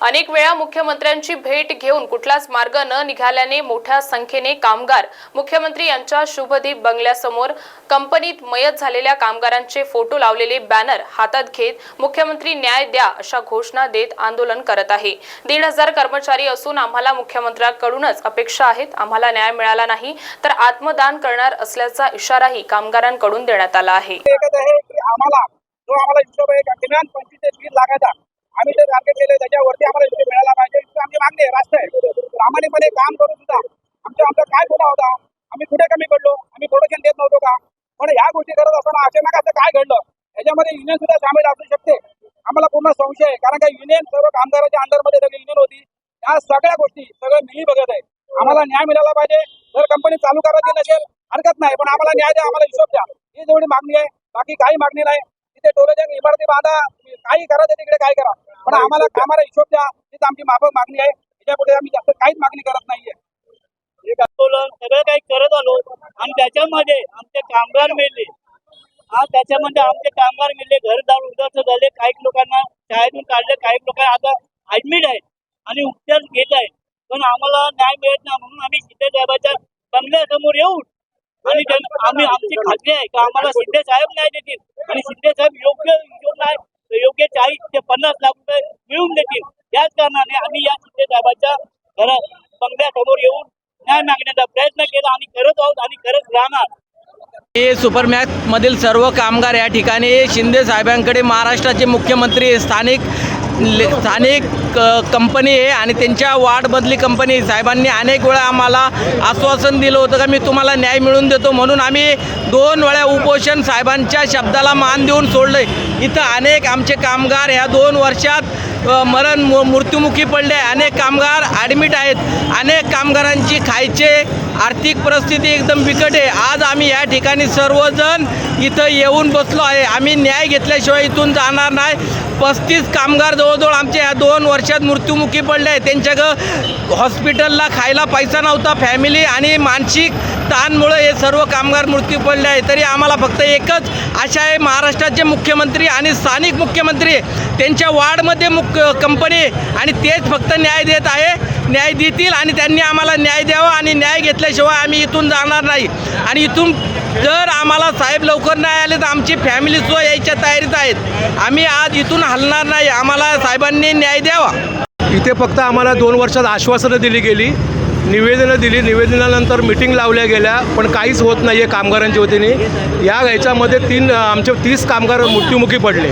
अनेक वेळा मुख्यमंत्र्यांची भेट घेऊन कुठलाच मार्ग न निघाल्याने मोठ्या संख्येने कामगार मुख्यमंत्री यांच्या शुभदीप बंगल्यासमोर कंपनीत मयत झालेल्या कामगारांचे फोटो लावलेले बॅनर हातात घेत मुख्यमंत्री न्याय द्या अशा घोषणा देत आंदोलन करत आहे. दीड हजार कर्मचारी असून आम्हाला मुख्यमंत्र्यांकडूनच अपेक्षा आहेत. आम्हाला न्याय मिळाला नाही तर आत्मदान करणार असल्याचा इशाराही कामगारांकडून देण्यात आला आहे. आम्हाला जो आम्हाला हिशोब आहे का किमान पंचवीस ते तीस लाखाचा आम्ही टार्गेट केले त्याच्यावरती आम्हाला हिशोब मिळायला पाहिजे. आमची मागणी आहे रास्त आहे. प्रामाणिकपणे काम करून सुद्धा आमच्या आमचा काय गुन्हा होता? आम्ही कुठे कमी पडलो? आम्ही प्रोडक्शन देत नव्हतो का? पण ह्या गोष्टी करत असताना अचानक असं काय घडलं? याच्यामध्ये युनियन सुद्धा सामील असू शकते. आम्हाला पूर्ण संशय आहे. कारण का युनियन सर्व कामगारांच्या अंडरमध्ये सगळी युनियन होती. या सगळ्या गोष्टी सगळं मिली बघत आहे. आम्हाला न्याय मिळाला पाहिजे. जर कंपनी चालू करायची नसेल हरकत नाही. पण आम्हाला न्याय द्या आम्हाला हिशोब द्या. ही जेवढी मागणी आहे बाकी काही मागणी नाही. तिथे टोलेजंग इमारती बांधा. काही करा ते तिकडे काय करा. पण आम्हाला कामाला हिशोब द्या. हीच आमची माफक मागणी आहे. त्याच्यापुढे आम्ही जास्त काहीच मागणी करत नाहीये. आंदोलन सगळं काही करत आलो. आणि त्याच्यामध्ये आमचे कामगार मेले. हा त्याच्यामध्ये आमचे कामगार मेले. घर जाऊन झाले. काही लोकांना शाळेतून काढले. काही लोक आता ऍडमिट आहेत आणि उपचार घेत आहेत पण आम्हाला न्याय मिळत नाही म्हणून आम्ही शिंदे साहेबाच्या बंगल्यासमोर येऊन आणि त्यां- आम्ही आमची खात्री आहे का आम्हाला शिंदे साहेब न्याय देतील आणि शिंदे साहेब योग्य हिशोब नाही योग्य चाळीस ते पन्नास लाख रुपये मिळवून देतील. याच कारणाने आम्ही या शिंदे साहेबांच्या घरा बंगल्यासमोर येऊन न्याय मागण्याचा प्रयत्न केला आणि करत आहोत आणि करत राहणार. हे सुपरमॅथमधील सर्व कामगार या ठिकाणी शिंदे साहेबांकडे महाराष्ट्राचे मुख्यमंत्री स्थानिक स्थानिक क- कंपनी आहे आणि त्यांच्या वार्डमधली कंपनी साहेबांनी अनेक वेळा आम्हाला आश्वासन दिलं होतं का मी तुम्हाला न्याय मिळून देतो म्हणून आम्ही दोन वेळा उपोषण साहेबांच्या शब्दाला मान देऊन सोडलं इथं अनेक आमचे कामगार ह्या दोन वर्षात मरण मृत्युमुखी पडले. आहे. अनेक कामगार ॲडमिट आहेत. अनेक कामगारांची खायचे आर्थिक परिस्थिती एकदम बिकट आहे. आज आम्ही या ठिकाणी सर्वजण इथं येऊन बसलो आहे. आम्ही न्याय घेतल्याशिवाय इथून जाणार नाही. पस्तीस कामगार जवळजवळ आमच्या या दोन वर्षात मृत्युमुखी पडले आहेत. त्यांच्या हॉस्पिटलला खायला पैसा नव्हता फॅमिली आणि मानसिक ताणमुळं हे सर्व कामगार मृत्यू पडले आहे तरी आम्हाला फक्त एकच आशा आहे. महाराष्ट्राचे मुख्यमंत्री आणि स्थानिक मुख्यमंत्री त्यांच्या वार्डमध्ये मुख्य कंपनी आणि तेच फक्त न्याय देत आहे. न्याय देतील आणि त्यांनी आम्हाला न्याय द्यावा आणि न्याय घेतल्याशिवाय आम्ही इथून जाणार नाही. आणि इथून जर आम्हाला साहेब लवकर नाही आले तर आमची फॅमिली सुद्धा यायच्या तयारीत आहेत. आम्ही आज इथून हलणार नाही. आम्हाला साहेबांनी न्याय द्यावा. इथे फक्त आम्हाला दोन वर्षात आश्वासनं दिली गेली. निवेदनं दिली. निवेदनानंतर मिटिंग लावल्या गेल्या. पण काहीच होत नाही आहे कामगारांच्या वतीने. या ह्याच्यामध्ये तीन आमचे तीस कामगार मृत्युमुखी पडले.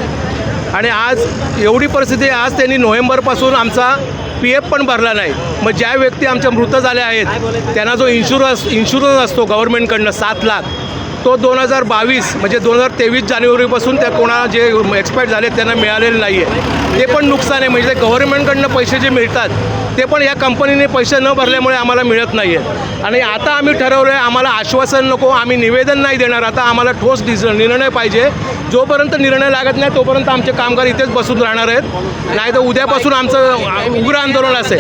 आणि आज एवढी परिस्थिती आज त्यांनी नोव्हेंबरपासून आमचा पी एफ पण भरला नाही. मग ज्या व्यक्ती आमच्या मृत झाल्या आहेत त्यांना जो इन्शुरन्स इन्शुरन्स असतो गव्हर्नमेंटकडनं सात लाख तो दोन हजार बावीस म्हणजे दोन हजार तेवीस जानेवारीपासून त्या कोणा जे एक्सपायर झाले त्यांना मिळालेलं नाही आहे ते पण नुकसान आहे म्हणजे गव्हर्नमेंटकडनं पैसे जे मिळतात ते पण या कंपनीने पैसे न भरल्यामुळे आम्हाला मिळत नाही आहे आणि आता आम्ही ठरवलं आहे आम्हाला आश्वासन नको आम्ही निवेदन नाही देणार. आता आम्हाला ठोस निर्णय पाहिजे. जोपर्यंत निर्णय लागत नाही तोपर्यंत आमचे कामगार इथेच बसून राहणार आहेत. नाही तर उद्यापासून आमचं उग्र आंदोलन असेल.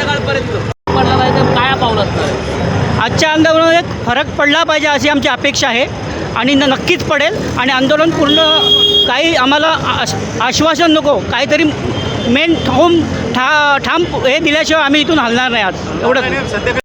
काय पाऊल आजच्या आंदोलनात फरक पडला पाहिजे अशी आमची अपेक्षा आहे. आणि न नक्कीच पडेल. आणि आंदोलन पूर्ण काही आम्हाला आश आश्वासन नको. काहीतरी मेन ठोम ठा ठाम हे दिल्याशिवाय आम्ही इथून हलणार नाही आज. एवढं.